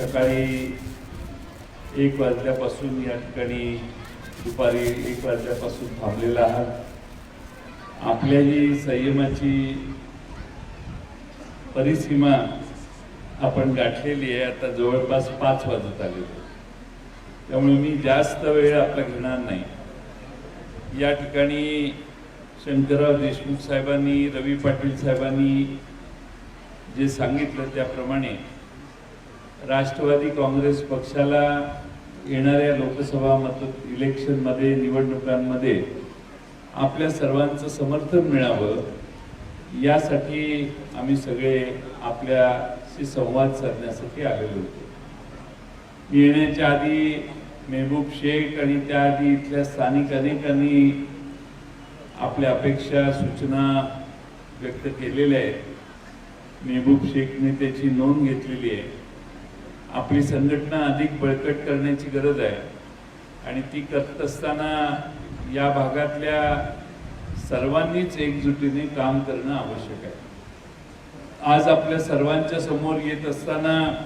सकाळी एक वाजल्यापासून या ठिकाणी दुपारी एक वाजल्यापासून थांबलेला आहात. आपल्या जी संयमाची परिसीमा आपण गाठलेली आहे आता जवळपास पाच वाजत आले. त्यामुळे मी जास्त वेळ आपला घेणार नाही. या ठिकाणी शंकरराव देशमुख साहेबांनी रवी पाटील साहेबांनी जे सांगितलं त्याप्रमाणे राष्ट्रवादी काँग्रेस पक्षाला येणाऱ्या लोकसभा मत इलेक्शनमध्ये निवडणुकांमध्ये आपल्या सर्वांचं समर्थन मिळावं यासाठी आम्ही सगळे आपल्याशी संवाद साधण्यासाठी आलेलो होतो. मी येण्याच्या आधी मेहबूब शेख आणि त्याआधी इथल्या स्थानिक अनेकांनी आपल्या अपेक्षा सूचना व्यक्त केलेल्या आहेत. मेहबूब शेखने त्याची नोंद घेतलेली आहे. आपली संघटना अधिक बळकट करण्याची गरज आहे. आणि ती करत असताना या भागातल्या सर्वांनीच एकजुटीने काम करणं आवश्यक आहे. आज आपल्या सर्वांच्या समोर येत असताना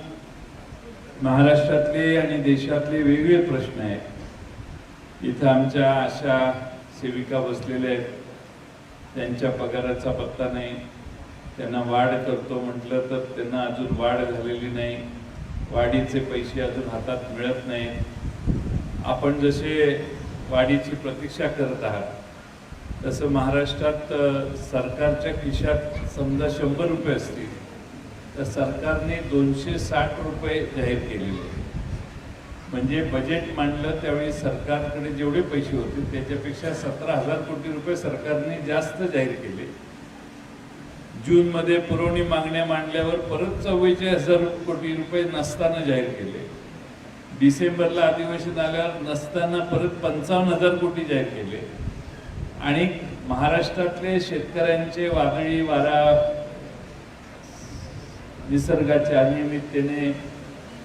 महाराष्ट्रातले आणि देशातले वेगवेगळे प्रश्न आहेत. इथं आमच्या अशा सेविका बसलेल्या आहेत. त्यांच्या पगाराचा पत्ता नाही. त्यांना वाढ करतो म्हटलं तर त्यांना अजून वाढ झालेली नाही. वाढीचे पैसे अजून हातात मिळत नाही आपण जसे वाढीची प्रतीक्षा करत आहात तसं महाराष्ट्रात सरकारच्या खिशात समजा शंभर रुपये असतील तर सरकारने दोनशे साठ रुपये जाहीर केलेले म्हणजे बजेट मांडलं त्यावेळी सरकारकडे जेवढे पैसे होते त्याच्यापेक्षा सतरा हजार कोटी रुपये सरकारने जास्त जाहीर केले. जूनमध्ये पुरवणी मागण्या मांडल्यावर परत चव्वेचाळीस हजार कोटी रुपये नसताना जाहीर केले. डिसेंबरला अधिवेशन आल्यावर नसताना परत पंचावन्न हजार कोटी जाहीर केले. आणि महाराष्ट्रातले शेतकऱ्यांचे वादळी वारा निसर्गाच्या अनियमिततेने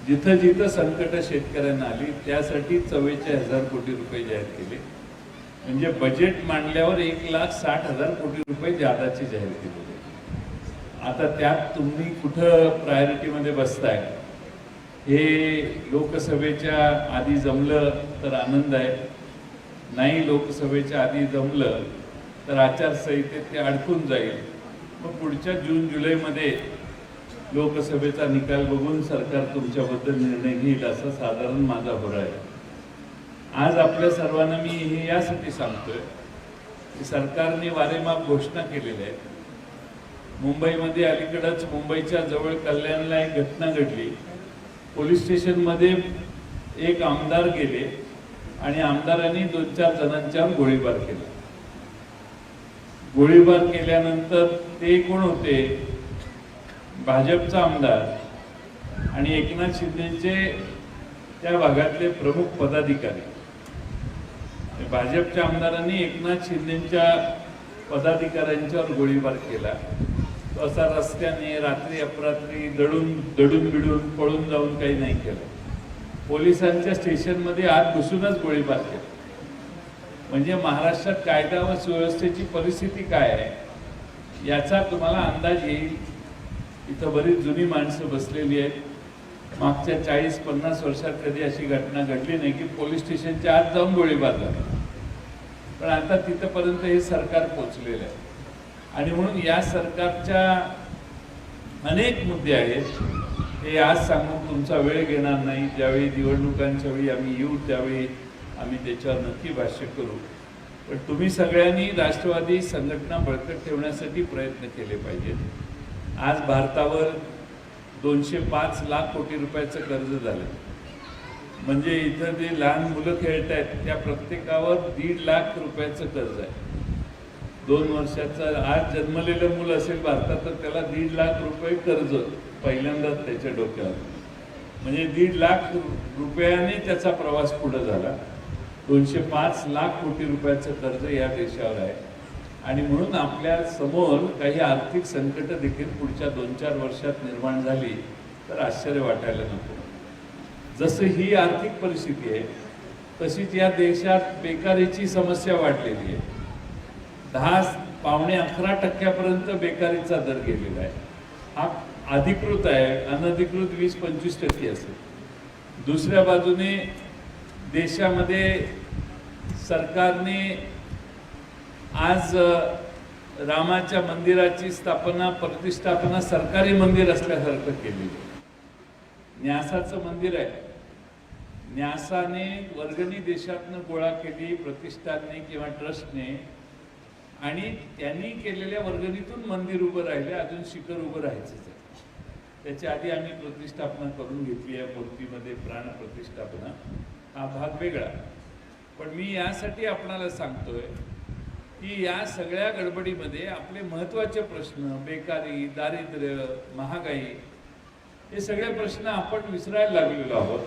जिथं जिथं संकट शेतकऱ्यांना आली त्यासाठी चव्वेचाळीस हजार कोटी रुपये जाहीर केले. म्हणजे बजेट मांडल्यावर एक लाख साठ हजार कोटी रुपये जादाचे जाहीर केले. आता त्यात तुम्ही कुठं प्रायोरिटीमध्ये बसताय? हे लोकसभेच्या आधी जमलं तर आनंद आहे. नाही लोकसभेच्या आधी जमलं तर आचारसंहितेत ते अडकून जाईल. मग पुढच्या जून जुलैमध्ये लोकसभेचा निकाल बघून सरकार तुमच्याबद्दल निर्णय घेईल असा साधारण माझा होरा आहे. आज आपल्या सर्वांना मी हे यासाठी सांगतोय की सरकारने वारेमाप घोषणा केलेल्या आहेत. मुंबईमध्ये अलीकडंच मुंबईच्या जवळ कल्याणला एक घटना घडली. पोलीस स्टेशनमध्ये एक आमदार गेले आणि आमदारांनी दोन चार जणांच्या गोळीबार केला. गोळीबार केल्यानंतर ते कोण होते? भाजपचा आमदार आणि एकनाथ शिंदेचे त्या भागातले प्रमुख पदाधिकारी. भाजपच्या आमदारांनी एकनाथ शिंदेच्या पदाधिकाऱ्यांच्यावर गोळीबार केला. असा रस्त्याने रात्री अपरात्री दडून दडून बिडून पळून जाऊन काही नाही केलं. पोलिसांच्या स्टेशनमध्ये आत घुसूनच गोळीबार केला. म्हणजे महाराष्ट्रात कायदा व सुव्यवस्थेची परिस्थिती काय आहे याचा तुम्हाला अंदाज येईल. इथं बरीच जुनी माणसं बसलेली आहेत. मागच्या चाळीस पन्नास वर्षात कधी अशी घटना घडली नाही की पोलीस स्टेशनच्या आत जाऊन गोळीबार झाला. पण आता तिथपर्यंत हे सरकार पोचलेलं आहे. आणि म्हणून या सरकारच्या अनेक मुद्दे आहेत. हे आज सांगून तुमचा वेळ घेणार नाही. ज्यावेळी निवडणुकांच्या वेळी आम्ही येऊ त्यावेळी आम्ही त्याच्यावर नक्की भाष्य करू. पण तुम्ही सगळ्यांनी राष्ट्रवादी संघटना बळकट ठेवण्यासाठी प्रयत्न केले पाहिजेत. आज भारतावर दोनशे पाच लाख कोटी रुपयाचं कर्ज झालं. म्हणजे इथं जे लहान मुलं खेळत आहेत त्या प्रत्येकावर दीड लाख रुपयाचं कर्ज आहे. दोन वर्षाचा आज जन्मलेलं मूल असेल भारतात तर त्याला दीड लाख रुपये कर्ज पहिल्यांदाच त्याच्या डोक्यावर. म्हणजे दीड लाख रुपयाने त्याचा प्रवास पुढे झाला. दोनशे पाच लाख कोटी रुपयाचं कर्ज या देशावर आहे. आणि म्हणून आपल्यासमोर काही आर्थिक संकट देखील पुढच्या दोन चार वर्षात निर्माण झाली तर आश्चर्य वाटायला नको. जसं ही आर्थिक परिस्थिती आहे तशीच या देशात बेकारीची समस्या वाढलेली आहे. दहा पावणे अकरा टक्क्यापर्यंत बेकारीचा दर गेलेला आहे. हा अधिकृत आहे अनधिकृत वीस पंचवीस टक्के असेल. दुसऱ्या बाजूने देशामध्ये सरकारने आज रामाच्या मंदिराची स्थापना प्रतिष्ठापना सरकारी मंदिर असल्यासारखं केलेली आहे. न्यासाचं मंदिर आहे. न्यासाने वर्गणी देशातनं गोळा केली प्रतिष्ठानने किंवा ट्रस्टने आणि त्यांनी केलेल्या वर्गणीतून मंदिर उभं राहिले अजून शिखर उभं राहायचंच आहे. त्याच्या आधी आम्ही प्रतिष्ठापना करून घेतली आहे मूर्तीमध्ये प्राण प्रतिष्ठापना. हा भाग वेगळा. पण मी यासाठी आपणाला सांगतोय की या सगळ्या गडबडीमध्ये आपले महत्त्वाचे प्रश्न बेकारी दारिद्र्य महागाई हे सगळे प्रश्न आपण विसरायला लागलेलो आहोत.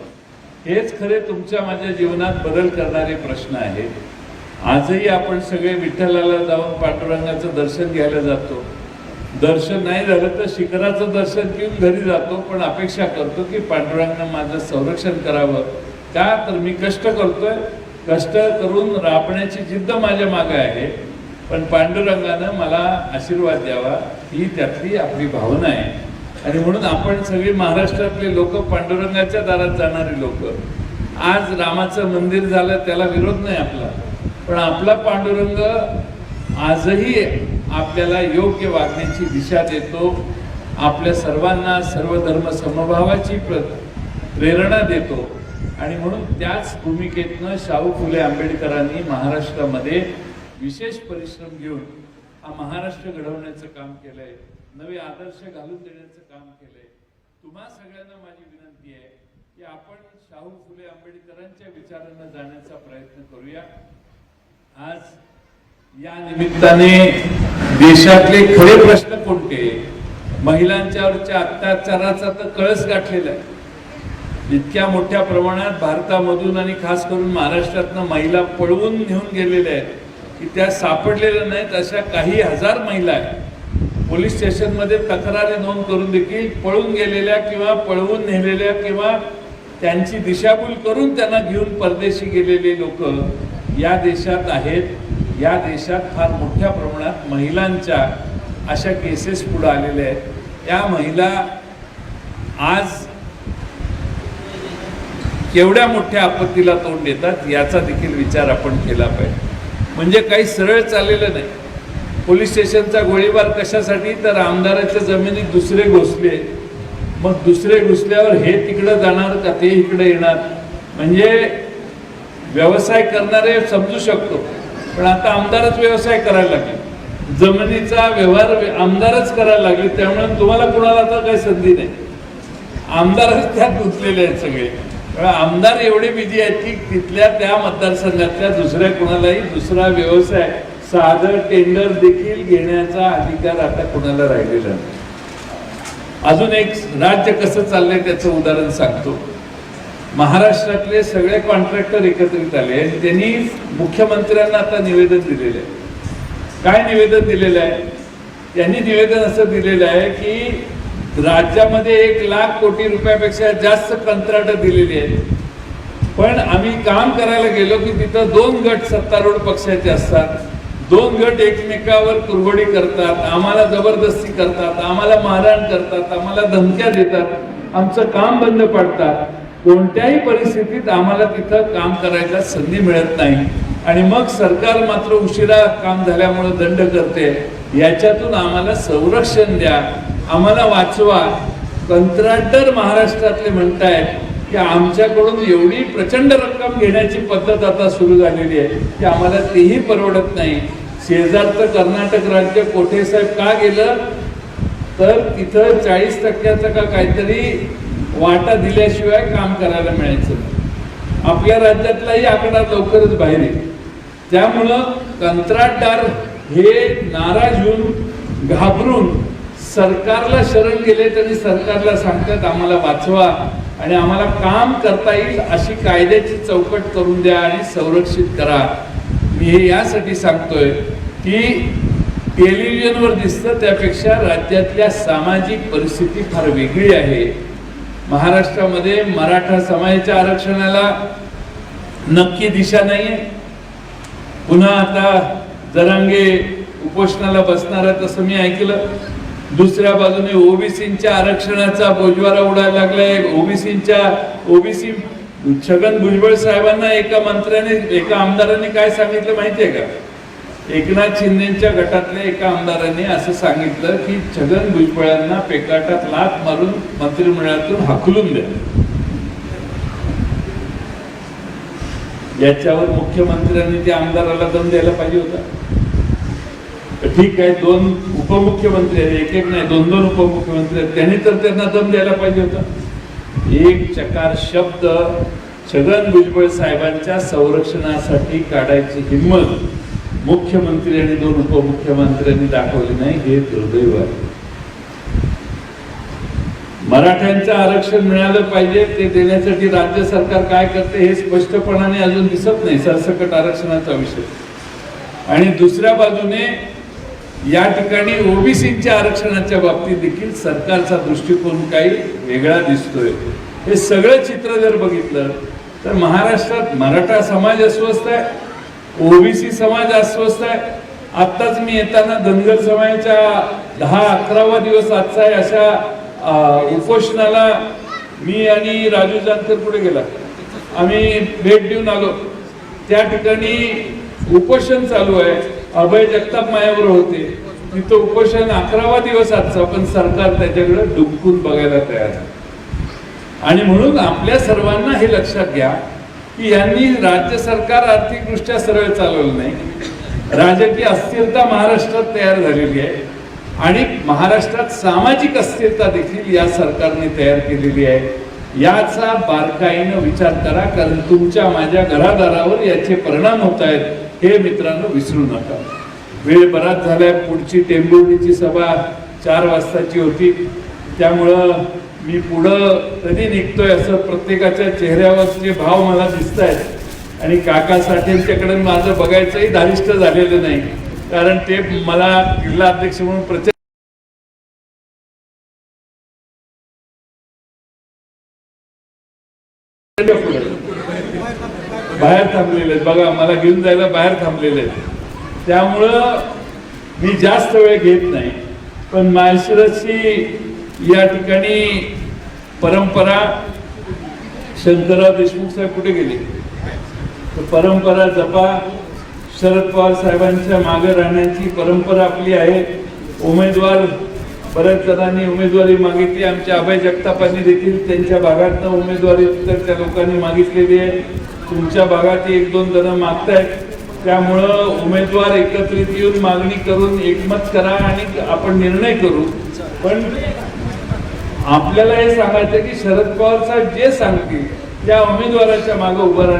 हेच खरे तुमच्या माझ्या जीवनात बदल करणारे प्रश्न आहेत. आजही आपण सगळे विठ्ठलाला जाऊन पांडुरंगाचं दर्शन घ्यायला जातो. दर्शन नाही झालं तर शिखराचं दर्शन घेऊन घरी जातो पण अपेक्षा करतो की पांडुरंगानं माझं संरक्षण करावं. का तर मी कष्ट करतोय. कष्ट करून राबण्याची जिद्द माझ्या मागे आहे. पण पांडुरंगानं मला आशीर्वाद द्यावा ही त्यातली आपली भावना आहे. आणि म्हणून आपण सगळे महाराष्ट्रातले लोक पांडुरंगाच्या दारात जाणारे लोक. आज रामाचं मंदिर झालं त्याला विरोध नाही आपला. पण आपला पांडुरंग आजही आपल्याला योग्य वागण्याची दिशा देतो. आपल्या सर्वांना सर्व धर्म समभावाची प्र प्रेरणा देतो. आणि म्हणून त्याच भूमिकेतनं शाहू फुले आंबेडकरांनी महाराष्ट्रामध्ये विशेष परिश्रम घेऊन हा महाराष्ट्र घडवण्याचं काम केलंय. नवे आदर्श घालून देण्याचं काम केलंय. तुम्हा सगळ्यांना माझी विनंती आहे की आपण शाहू फुले आंबेडकरांच्या विचारांना जाण्याचा प्रयत्न करूया. आज या निमित्ताने देशातले खरे प्रश्न कोणते? महिलांच्यावरच्या अत्याचाराचा तर कळस गाठलेला आहे. इतक्या मोठ्या प्रमाणात भारतामधून आणि खास करून महाराष्ट्रातनं महिला पळवून नेऊन गेलेल्या आहेत की त्या सापडलेल्या नाहीत अशा काही हजार महिला आहेत. पोलीस स्टेशनमध्ये तक्रारी नोंद करून देखील पळून गेलेल्या किंवा पळवून नेलेल्या किंवा त्यांची दिशाभूल करून त्यांना घेऊन परदेशी गेलेले लोक या देशात आहेत. या देशात फार मोठ्या प्रमाणात महिलांच्या अशा केसेस पुढं आलेल्या आहेत. या महिला आज केवढ्या मोठ्या आपत्तीला तोंड देतात याचा देखील विचार आपण केला पाहिजे. म्हणजे काही सरळ चाललेलं नाही. पोलीस स्टेशनचा गोळीबार कशासाठी? तर आमदाराच्या जमिनीत दुसरे घुसले. मग दुसरे घुसल्यावर हे तिकडं जाणार का? ते इकडे येणार. म्हणजे व्यवसाय करणारे समजू शकतो. पण आता आमदारच व्यवसाय करायला लागले. जमिनीचा व्यवहार आमदारच करायला लागले त्यामुळे तुम्हाला कुणाला तर काही संधी नाही. आमदारच त्यात गुंतलेले आहेत सगळे. आमदार एवढे बिझी आहेत की तिथल्या त्या मतदारसंघातल्या दुसऱ्या कुणालाही दुसरा व्यवसाय साधं टेंडर देखील घेण्याचा अधिकार आता कुणाला राहिलेला नाही. अजून एक राज्य कसं चाललंय त्याचं उदाहरण सांगतो. महाराष्ट्रातले सगळे कॉन्ट्रॅक्टर एकत्रित आले आणि त्यांनी मुख्यमंत्र्यांना आता निवेदन दिलेलं आहे. काय निवेदन दिलेलं आहे? त्यांनी निवेदन असं दिलेलं आहे की राज्यामध्ये एक लाख कोटी रुपयापेक्षा जास्त कंत्राटं दिलेली आहेत. पण आम्ही काम करायला गेलो की तिथं दोन गट सत्तारूढ पक्षाचे असतात. दोन गट एकमेकावर कुरबडी करतात आम्हाला जबरदस्ती करतात आम्हाला मारहाण करतात आम्हाला धमक्या देतात आमचं काम बंद पाडतात. कोणत्याही परिस्थितीत आम्हाला तिथं काम करायला संधी मिळत नाही. आणि मग सरकार मात्र उशिरा काम झाल्यामुळं दंड करते. याच्यातून आम्हाला संरक्षण द्या. आम्हाला वाचवा. कंत्राटदार महाराष्ट्रातले म्हणतायत की आमच्याकडून एवढी प्रचंड रक्कम घेण्याची पद्धत आता सुरू झालेली आहे की आम्हाला तेही परवडत नाही. शेजारचं कर्नाटक राज्य कोठे साहेब का गेलं? तर तिथं चाळीस टक्क्याचं का काहीतरी वाटा दिल्याशिवाय काम करायला मिळायचं आपल्या राज्यातलाही आकडा लवकरच बाहेर येईल. त्यामुळं कंत्राटदार हे नाराज होऊन घाबरून सरकारला शरण गेले तरी सरकारला सांगतात आम्हाला वाचवा आणि आम्हाला काम करता येईल अशी कायद्याची चौकट करून द्या आणि संरक्षित करा. मी हे यासाठी सांगतोय की टेलिव्हिजनवर दिसतं त्यापेक्षा राज्यातल्या सामाजिक परिस्थिती फार वेगळी आहे. महाराष्ट्रामध्ये मराठा समाजाच्या आरक्षणाला नक्की दिशा नाहीये. पुन्हा आता जरांगे उपोषणाला बसणार आहे तसं मी ऐकलं. दुसऱ्या बाजूने ओबीसीच्या आरक्षणाचा बोजवारा उडायला लागलाय. ओबीसीच्या ओबीसी छगन भुजबळ साहेबांना एका मंत्र्याने एका आमदाराने काय सांगितलं माहितीये का? एकनाथ शिंदेच्या गटातल्या एका आमदाराने असं सांगितलं की छगन भुजबळांना पेकाटात लात मारून मंत्रिमंडळातून हाकलून द्या. याच्यावर मुख्यमंत्र्यांनी त्या आमदाराला दम द्यायला पाहिजे होता. ठीक आहे दोन उपमुख्यमंत्री आहेत एक एक नाही दोन दोन उपमुख्यमंत्री आहेत. त्यांनी तर त्यांना दम द्यायला पाहिजे होता. एक चकार शब्द छगन भुजबळ साहेबांच्या संरक्षणासाठी काढायची हिंमत मुख्यमंत्री आणि दोन उपमुख्यमंत्र्यांनी दाखवली नाही हे दुर्दैव आहे. मराठ्यांचं आरक्षण मिळालं पाहिजे ते देण्यासाठी राज्य सरकार काय करते हे स्पष्टपणाने अजून दिसत नाही सरसकट आरक्षणाचा विषय. आणि दुसऱ्या बाजूने या ठिकाणी ओबीसीच्या आरक्षणाच्या बाबतीत देखील सरकारचा दृष्टिकोन काही वेगळा दिसतोय. हे सगळं चित्र जर बघितलं तर महाराष्ट्रात मराठा समाज अस्वस्थ आहे. ओबीसी समाज अस्वस्थ आहे. आत्ताच मी येताना धनगर समाजाच्या दहा अकरावा दिवस आजचा आहे अशा उपोषणाला मी आणि राजू जानकर पुढे गेला. आम्ही भेट देऊन आलो. त्या ठिकाणी उपोषण चालू आहे. अभय जगताप मायावर होते. तिथं उपोषण अकरावा दिवस आजचा पण सरकार त्याच्याकडे डुबकून बघायला तयार आहे. आणि म्हणून आपल्या सर्वांना हे लक्षात घ्या की यांनी राज्य सरकार आर्थिकदृष्ट्या सरळ चालवलं नाही. राजकीय अस्थिरता महाराष्ट्रात तयार झालेली आहे आणि महाराष्ट्रात सामाजिक अस्थिरता देखील या सरकारने तयार केलेली आहे. याचा बारकाईनं विचार करा कारण तुमच्या माझ्या घरादारावर याचे परिणाम होत आहेत हे मित्रांनो विसरू नका. वेळ बराच झालाय पुढची टेंभुर्णीची सभा चार वाजताची होती. त्यामुळं मी पुढं कधी निघतोय असं प्रत्येकाच्या चेहऱ्यावरचे भाव मला दिसत आहेत आणि काका साठेंच्याकडे माझं बघायचंही धारिष्ट झालेलं नाही. कारण ते मला जिल्हा अध्यक्ष म्हणून प्रचंड बाहेर थांबलेले आहेत. बघा मला घेऊन जायला बाहेर थांबलेले आहेत. त्यामुळं मी जास्त वेळ घेत नाही. पण माहेश्वराची या ठिकाणी परंपरा शंकरराव देशमुख साहेब कुठे गेले? तर परंपरा जपा. शरद पवार साहेबांच्या मागे राहण्याची परंपरा आपली आहे. उमेदवार बऱ्याच जणांनी उमेदवारी मागितली. आमच्या अभय जगतापांनी देखील त्यांच्या भागातनं उमेदवारी तर त्या लोकांनी मागितलेली आहे. तुमच्या भागात एक दोन जण मागतायत. त्यामुळं उमेदवार एकत्रित येऊन मागणी करून एकमत करा आणि आपण निर्णय करू. पण आपल्याला हे सांगायचं की शरद पवार साहेब जे सांगतील त्या उमेदवाराच्या मागे उभं राहणं